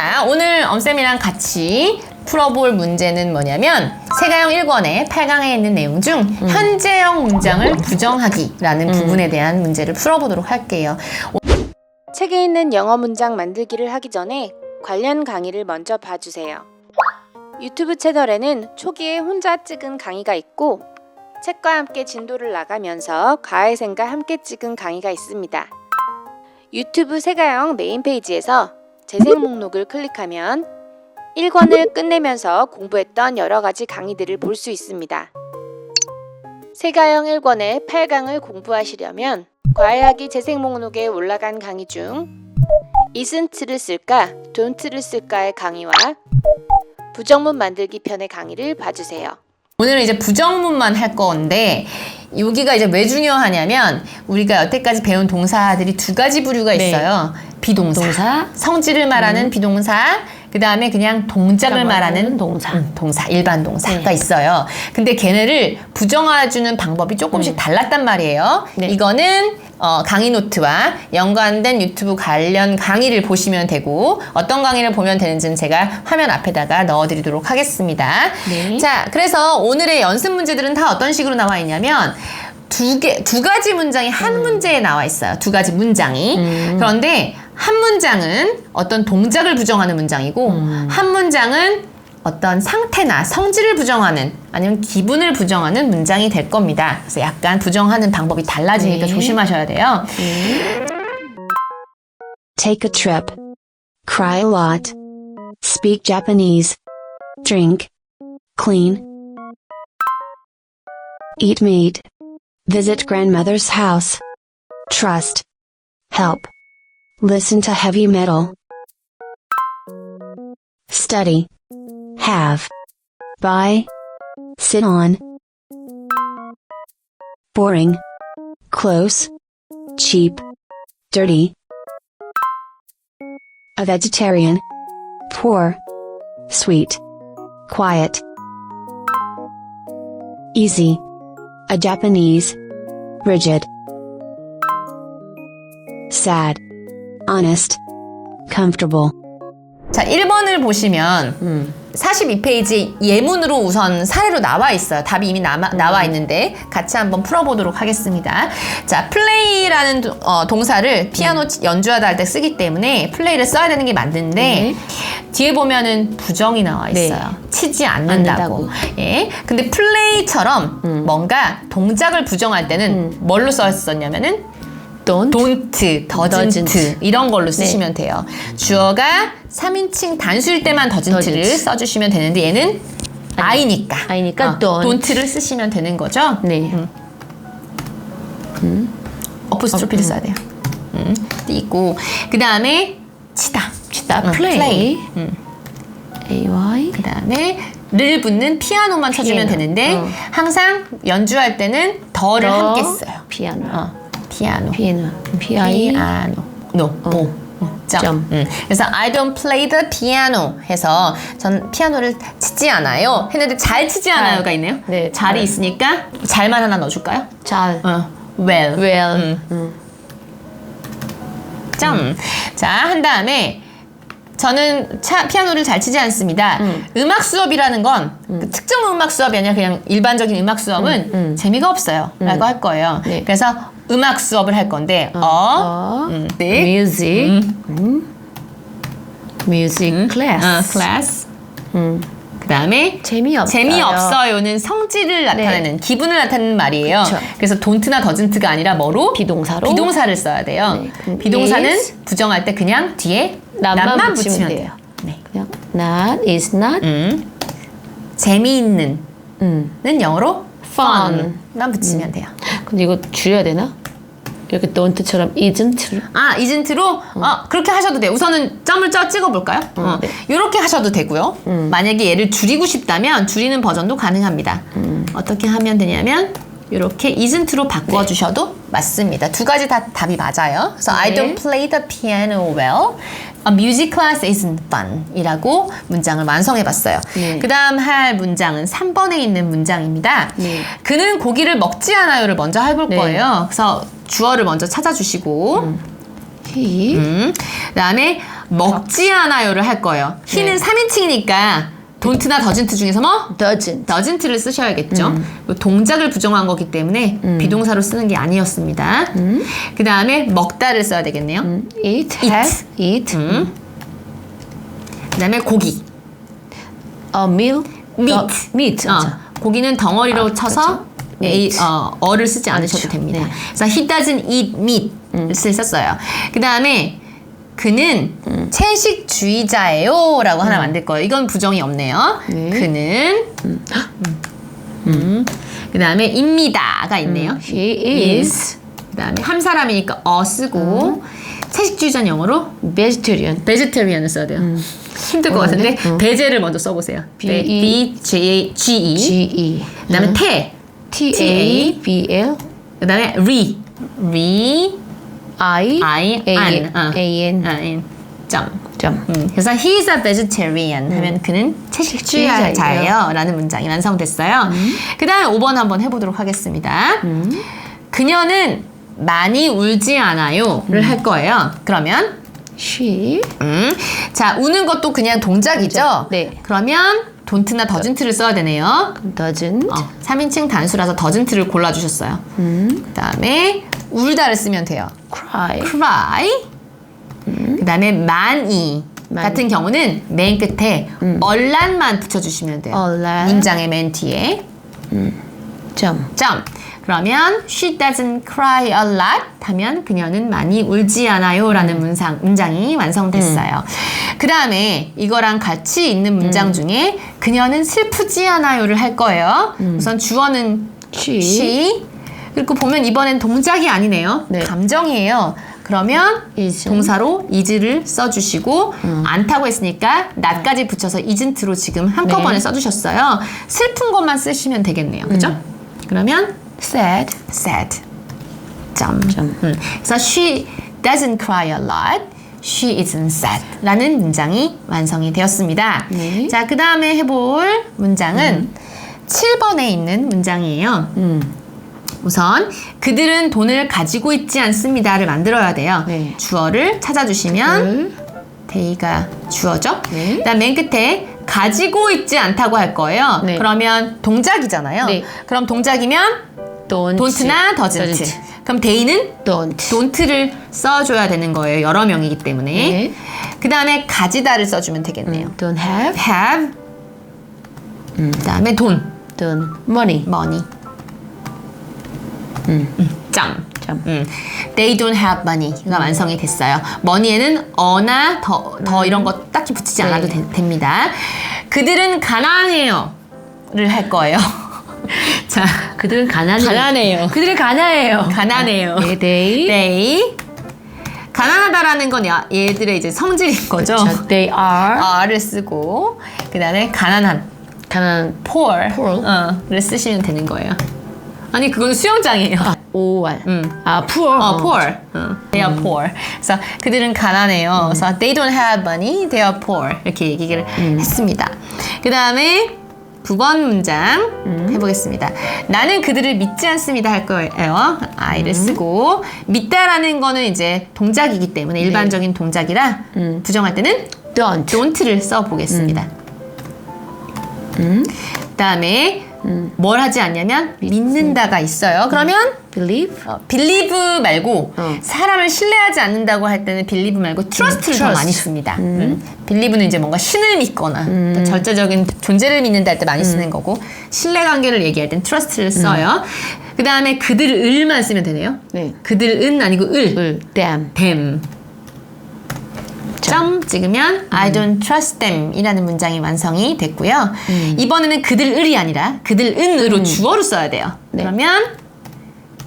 자, 오늘 엄쌤이랑 같이 풀어볼 문제는 뭐냐면 세가형 1권의 8강에 있는 내용 중 현재형 문장을 부정하기라는 부분에 대한 문제를 풀어보도록 할게요. 책에 있는 영어 문장 만들기를 하기 전에 관련 강의를 먼저 봐주세요. 유튜브 채널에는 초기에 혼자 찍은 강의가 있고 책과 함께 진도를 나가면서 가해생과 함께 찍은 강의가 있습니다. 유튜브 세가형 메인 페이지에서 재생 목록을 클릭하면 1권을 끝내면서 공부했던 여러 가지 강의들을 볼 수 있습니다. 세가형 1권의 8강을 공부하시려면 과외하기 재생 목록에 올라간 강의 중 isn't를 쓸까, don't를 쓸까의 강의와 부정문 만들기 편의 강의를 봐주세요. 오늘은 이제 부정문만 할 건데 여기가 이제 왜 중요하냐면 우리가 여태까지 배운 동사들이 두 가지 부류가 네. 있어요. 비동사, 동사. 성질을 말하는 비동사, 그 다음에 그냥 동작을 말하는 동사. 음, 동사, 일반 동사가 네. 있어요. 근데 걔네를 부정해주는 방법이 조금씩 달랐단 말이에요. 네. 이거는 어, 강의 노트와 연관된 유튜브 관련 강의를 보시면 되고 어떤 강의를 보면 되는지는 제가 화면 앞에다가 넣어드리도록 하겠습니다. 네. 자, 그래서 오늘의 연습 문제들은 다 어떤 식으로 나와 있냐면 두 개, 두 가지 문장이 한 문제에 나와 있어요. 두 가지 문장이. 그런데 한 문장은 어떤 동작을 부정하는 문장이고 한 문장은 어떤 상태나 성질을 부정하는 아니면 기분을 부정하는 문장이 될 겁니다. 그래서 약간 부정하는 방법이 달라지니까 네. 조심하셔야 돼요. Take a trip. Cry a lot. Speak Japanese. Drink. Clean. Eat meat. Visit grandmother's house. Trust. Help. Listen to heavy metal. Study. Have. Buy. Sit on. Boring. Close. Cheap. Dirty. A vegetarian. Poor. Sweet. Quiet. Easy. A Japanese. Rigid. Sad. Honest. Comfortable. 자, 1번을 보시면 42페이지 예문으로 우선 사례로 나와 있어요. 답이 이미 남아, 나와 있는데 같이 한번 풀어보도록 하겠습니다. 자, 플레이라는 도- 어, 동사를 피아노 치- 연주하다 할 때 쓰기 때문에 플레이를 써야 되는 게 맞는데 뒤에 보면은 부정이 나와 네. 있어요. 치지 않는다고. 않는다고. 예. 근데 플레이처럼 뭔가 동작을 부정할 때는 뭘로 썼었냐면은 don't. don't, doesn't. 이런 걸로 쓰시면 돼요. 주어가 3인칭 단수일 때만 doesn't를 doesn't. 써주시면 되는데 얘는 I니까. I니까 어, don't. don't를 쓰시면 되는 거죠. 네. 어프스트로피를 써야 돼요. 음, 있고 그 다음에 치다. 치다. 응, play. 음. AY. 그 다음에 를 붙는 피아노만 쳐주면 피아노. 되는데 어. 항상 연주할 때는 더를 더, 함께 써요. 피아노. 어, 피아노. 피아노. 피아노. No. 오. 점. 점. 음. 그래서 I don't play the piano 해서 전 피아노를 치지 않아요. 했는데 잘 치지 않아요가 있네요. 네, 잘이 잘. 있으니까 잘만 하나 넣어줄까요? 잘. 어. Well. well. 음. 점. 자, 한 다음에 저는 차, 피아노를 잘 치지 않습니다. 음. 악 수업이라는 건그 특정 음악 수업이 아니라 그냥 일반적인 음악 수업은 재미가 없어요. 라고 할 거예요. 네. 그래서 음악 수업을 할 건데, 어, 어. 음, 네. music. 음. music class. 어, class. 그 다음에 재미없어요. 재미없어요는 성질을 나타내는 기분을 나타내는 말이에요. 그쵸. 그래서 don't나 doesn't가 아니라 뭐로? 비동사로? 비동사를 써야 돼요. 네, 비동사는 is 부정할 때 그냥 뒤에 낫만 붙이면 돼요. 네. 그냥 not is not. 음. 재미있는 음. 는 영어로 Fun. fun만 붙이면 돼요. 근데 이거 줄여야 되나? 이렇게 don't처럼 isn't. 아, 이젠트로 어, 그렇게 하셔도 돼요. 우선은 점을 쪄 찍어 볼까요? 어, 네. 이렇게 하셔도 되고요. 만약에 얘를 줄이고 싶다면 줄이는 버전도 가능합니다. 어떻게 하면 되냐면 이렇게 isn't로 바꿔 주셔도 맞습니다. 두 가지 다 답이 맞아요. 그래서 I 네. don't play the piano well. A music class isn't fun. 이라고 문장을 완성해 봤어요. 네. 그 다음 할 문장은 3번에 있는 문장입니다. 네. 그는 고기를 먹지 않아요를 먼저 해볼 네. 거예요. 그래서 주어를 먼저 찾아주시고 he 음. 그다음에 먹지 않아요를 할 거예요. he는 네. 3인칭이니까 don't나 doesn't 중에서 뭐 doesn't doesn't를 쓰셔야겠죠. 음. 요 동작을 부정한 거기 때문에 비동사로 쓰는 게 아니었습니다. 음. 그 다음에 먹다를 써야 되겠네요. eat eat. have eat 음. 그 다음에 고기. a meal meat. 어, meat 어, 맞아. 고기는 덩어리로 쳐서 A, meat. 어, 어를 쓰지 않으셔도 그렇죠. 됩니다. 네. 음. 그래서 he doesn't eat meat을 썼어요. 그 다음에 그는 음. 채식주의자예요 라고 하나 만들 거예요. 이건 부정이 없네요. 네. 그는 음. 그 다음에 입니다가 있네요. he is 그 다음에 한 사람이니까 어 쓰고 채식주의자는 영어로 vegetarian vegetarian을 써야 돼요. 힘들 것 같은데 배제를 먼저 써보세요. B 네, E B J G E. G E 그다음에 태. T T A B L 그다음에 re. re I I A. N 어. A N 어. 점. 점 음, 그래서 he's a vegetarian 하면 그는 채식주의자예요. 라는 문장이 완성됐어요. 그 다음 5번 한번 해보도록 하겠습니다. 그녀는 많이 울지 않아요를 할 거예요. 그러면 she 음. 자, 우는 것도 그냥 동작이죠? 동작, 네. 그러면 don't나 doesn't를 써야 되네요. doesn't 어, 3인칭 단수라서 doesn't를 골라주셨어요. 그 다음에 울다를 쓰면 돼요. cry cry. 그 다음에 많이. 많이. 같은 경우는 맨 끝에 얼란만 붙여주시면 돼요. 얼란. 문장의 맨 뒤에. 점 점. 그러면 she doesn't cry a lot 하면 그녀는 많이 울지 않아요 라는 문장, 문장이 완성됐어요. 그 다음에 이거랑 같이 있는 문장 중에 그녀는 슬프지 않아요를 할 거예요. 우선 주어는 she she 그리고 보면 이번엔 동작이 아니네요. 네. 감정이에요. 그러면 is 동사로 is를 써주시고 않다고 했으니까 not까지 붙여서 isn't로 지금 한꺼번에 네. 써주셨어요. 슬픈 것만 쓰시면 되겠네요. 그죠? 그러면 sad sad. 점. 점. 음. 그래서 she doesn't cry a lot. She isn't sad. 라는 문장이 완성이 되었습니다. 네. 자, 그 다음에 해볼 문장은 7번에 있는 문장이에요. 음 우선 그들은 돈을 가지고 있지 않습니다를 만들어야 돼요. 네. 주어를 찾아주시면 을 데이가 주어죠. 네. 그다음 맨 끝에 가지고 있지 않다고 할 거예요. 네. 그러면 동작이잖아요. 네. 그럼 동작이면 don't don't나 doesn't. doesn't. 그럼 데이는 don't don't를 써줘야 되는 거예요. 여러 명이기 때문에. 네. 그 다음에 가지다를 써주면 되겠네요. don't have have. 그 다음에 돈, don't money money. 음, 점. 점. 음. They don't have money가 완성이 됐어요. money에는 어나 더, 더 이런 거 딱히 붙이지 않아도 네. 되- 됩니다. 그들은 가난해요. 를 할 거예요. 자, 그들은 가난해 가난해요. 그들은 가난해요 가난해요. 네, they they 가난하다라는 건 야- 얘들의 이제 성질인 거죠. 저, they are r을 쓰고 그다음에 가난한 가난 poor, poor. 어 를 쓰시면 되는 거예요. 아니 그건 수영장이에요. 아, OR 음. 아 poor 어, poor. 어, they are poor. 그래서 그들은 가난해요. 그래서 they don't have money, they are poor. 이렇게 얘기를 했습니다. 그 다음에 9번 문장 해보겠습니다. 나는 그들을 믿지 않습니다 할 거예요. I를 쓰고 믿다라는 거는 이제 동작이기 때문에 일반적인 동작이라 부정할 때는 don't don't를 써보겠습니다. 그 다음에 뭘 하지 않냐면 믿는다가 있어요. 그러면 believe 어, believe 말고 어. 사람을 신뢰하지 않는다고 할 때는 believe 말고 trust를 더 trust. 많이 씁니다. 음. believe는 이제 뭔가 신을 믿거나 어떤 절대적인 존재를 믿는다 할 때 많이 쓰는 거고 신뢰 관계를 얘기할 땐 trust를 써요. 그 다음에 그들을만 쓰면 되네요. 네. 그들은 아니고 을. 을 them them. 점 찍으면 I don't trust them 이라는 문장이 완성이 됐고요. 이번에는 그들을이 아니라 그들은으로 주어로 써야 돼요. 네. 그러면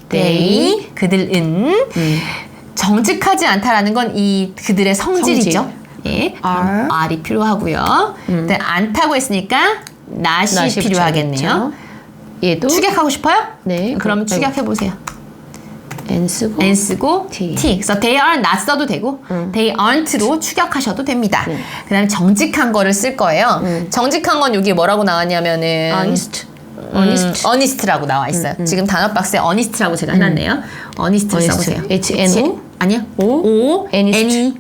they, 그들은 정직하지 않다라는 건 이 그들의 성질이죠. 성질. 예. are. R이 필요하고요. 근데 않다고 했으니까 not이, 필요하겠네요. 얘도 추격하고 싶어요? 네. 그럼- 추격해 보세요. N 쓰고 n 쓰고 T. t. 그래서 they are not 써도 되고 they aren't로 추격하셔도 됩니다. 네. 그다음에 정직한 거를 쓸 거예요. 정직한 건 여기 뭐라고 나왔냐면은 honest 음, honest honest라고 나와 있어요. 지금 단어 박스에 honest라고 제가 해놨네요. honest. 써보세요. H N O? 아니야. O? O any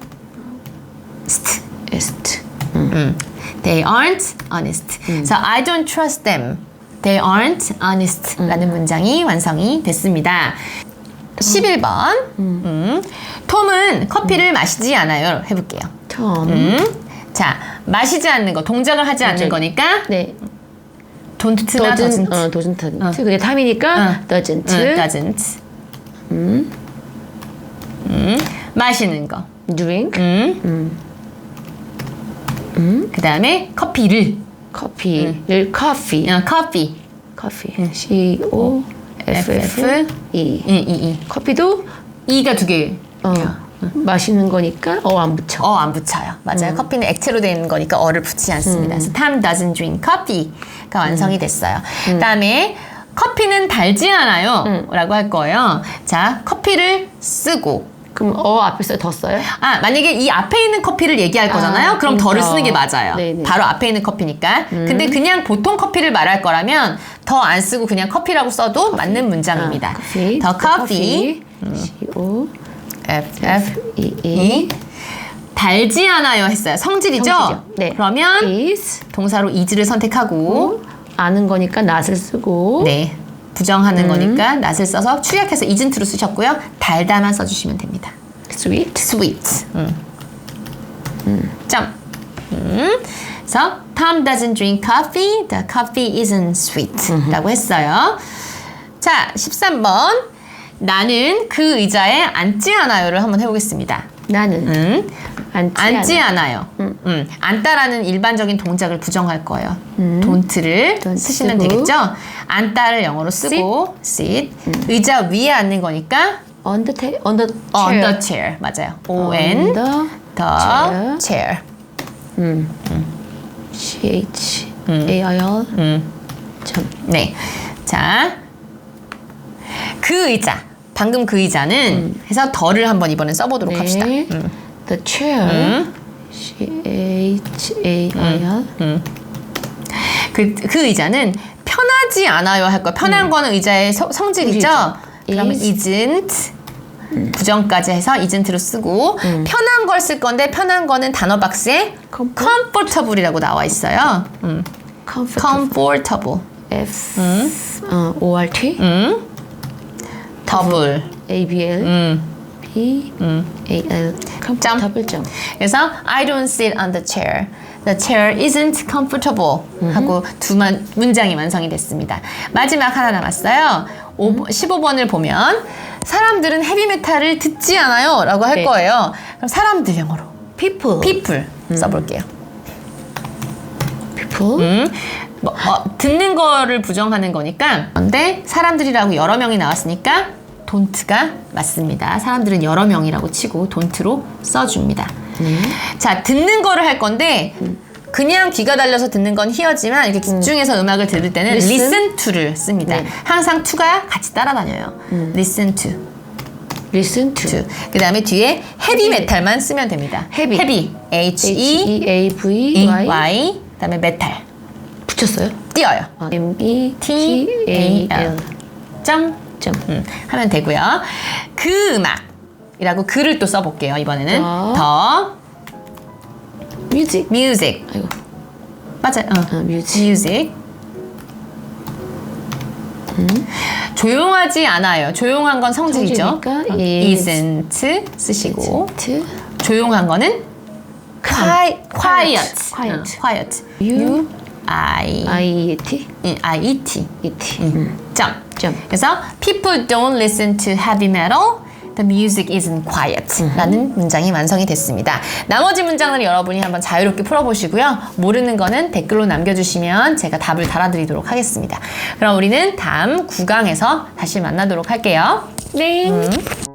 st. est. 음. They aren't honest. So I don't trust them. They aren't honest. 라는 문장이 완성이 됐습니다. 11번. 음. 톰은 커피를 마시지 않아요. 해볼게요. Tom. 음. 자, 마시지 않는 거, 동작을 하지 않는 동작. 거니까 네. doesn't. doesn't. 어, doesn't. 어. 그게 탐이니까 응. doesn't. 응, doesn't. 음. 마시는 거. drink. 음. 그 다음에 커피를. 커피를. 어, 커피. coffee. C O F F E. 이, 이, 이. 커피도 이가 두 개. 어, 마시는 거니까 어 안 붙여. 어, 안 붙여요. 맞아요. 커피는 액체로 되는 거니까 어를 붙이지 않습니다. 그래서 Tom doesn't drink coffee가 완성이 됐어요. 그 다음에 커피는 달지 않아요. 라고 할 거예요. 자, 커피를 쓰고. 그럼 어 앞에서 더 써요? 아, 만약에 이 앞에 있는 커피를 얘기할 거잖아요. 그럼 그러니까. 덜을 쓰는 게 맞아요. 네네. 바로 앞에 있는 커피니까. 근데 그냥 보통 커피를 말할 거라면 더 안 쓰고 그냥 커피라고 써도 맞는 문장입니다. 아, 커피. 더 커피. C O F, F, E E. 이. 달지 않아요 했어요. 성질이죠? 성질이죠. 네. 그러면 is 동사로 is를 선택하고 아는 거니까 not을 쓰고 네. 부정하는 거니까 not을 써서 추약해서 isn't로 쓰셨고요. 달다만 써주시면 됩니다. sweet. sweet. 음. 점. 음. 그래서 Tom doesn't drink coffee. The coffee isn't sweet. 라고 했어요. 자, 13번. 나는 그 의자에 앉지 않아요를 한번 해보겠습니다. 나는 음. 앉지, 앉지 않아. 않아요. 음. 앉다라는 일반적인 동작을 부정할 거예요. don't를 don't 쓰시면 쓰고. 되겠죠? 앉다를 영어로 쓰고 sit. 의자 위에 앉는 거니까 on the ta- on the on chair. the chair 맞아요. O N on the the chair. C H A I L 참 네. 자. 그 의자. 방금 그 의자는 해서 더를 한번 이번엔 써보도록 합시다. 네. 음. The chair C H A I L 그, 그 의자는 편하지 않아요 할 거예요. 편한 거는 의자의 서- 성질이죠. 그러면 is. isn't 부정까지 해서 isn't로 쓰고 편한 걸 쓸 건데 편한 거는 단어 박스에 Comfort. comfortable이라고 나와 있어요. 음. comfortable comfortable. F 어, O R T double. A B L 음. B A L. comfortable 점. 그래서 I don't sit on the chair. The chair isn't comfortable. 하고 두 만, 문장이 완성이 됐습니다. 마지막 하나 남았어요. 15번을 보면 사람들은 헤비메탈을 듣지 않아요 라고 할 네. 거예요. 그럼 사람들 영어로. People. People 써볼게요. people? 음, 뭐, 어, 듣는 거를 부정하는 거니까. 근데 사람들이라고 여러 명이 나왔으니까 don't가 맞습니다. 사람들은 여러 명이라고 치고 don't로 써줍니다. 자 듣는 거를 할 건데 그냥 귀가 달려서 듣는 건 hear지만 이렇게 집중해서 음. 악을 들을 때는 Listen? listen to를 씁니다. 네. 항상 to가 같이 따라다녀요. listen to, listen to to. 그 다음에 뒤에 heavy metal만 쓰면 됩니다. Heavy. H E E A V Y Y, 그다음에 metal 붙였어요? 띄어요. 아, M E T A L L 점점 음, 하면 되고요. 그 음악이라고 글을 또 써볼게요. 이번에는 더. 더 music music 아이고 맞아요. 어. 어, music music 조용하지 않아요. 조용한 건 성질이죠. 성질이니까 어, is. isn't 쓰시고 to 조용한 거는 quiet, quiet, quiet. 어, quiet. U I I E T 이- I E T E T 음. 점. 점. 그래서 people don't listen to heavy metal. The music isn't quiet. 라는 문장이 완성이 됐습니다. 나머지 문장을 여러분이 한번 자유롭게 풀어보시고요. 모르는 거는 댓글로 남겨주시면 제가 답을 달아드리도록 하겠습니다. 그럼 우리는 다음 9강에서 다시 만나도록 할게요. 네. 음.